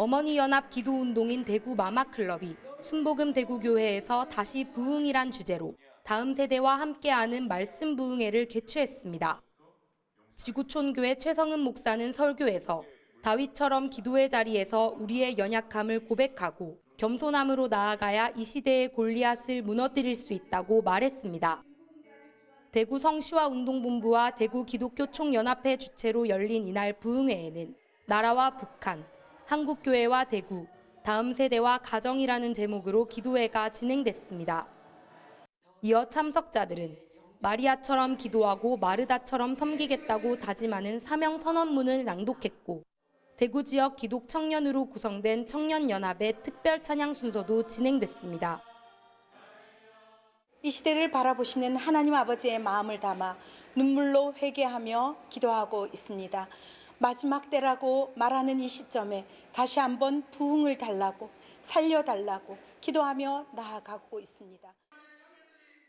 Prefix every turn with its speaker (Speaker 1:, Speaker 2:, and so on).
Speaker 1: 어머니 연합 기도 운동인 대구 마마 클럽이 순복음 대구교회에서 다시 부흥이란 주제로 다음 세대와 함께하는 말씀 부흥회를 개최했습니다. 지구촌 교회 최성은 목사는 설교에서 다윗처럼 기도의 자리에서 우리의 연약함을 고백하고 겸손함으로 나아가야 이 시대의 골리앗을 무너뜨릴 수 있다고 말했습니다. 대구 성시와 운동본부와 대구 기독교 총연합회 주최로 열린 이날 부흥회에는 나라와 북한, 한국교회와 대구, 다음 세대와 가정이라는 제목으로 기도회가 진행됐습니다. 이어 참석자들은 마리아처럼 기도하고 마르다처럼 섬기겠다고 다짐하는 사명 선언문을 낭독했고 대구 지역 기독 청년으로 구성된 청년연합의 특별 찬양 순서도 진행됐습니다.
Speaker 2: 이 시대를 바라보시는 하나님 아버지의 마음을 담아 눈물로 회개하며 기도하고 있습니다. 마지막 때라고 말하는 이 시점에 다시 한번 부흥을 달라고 살려달라고 기도하며 나아가고 있습니다.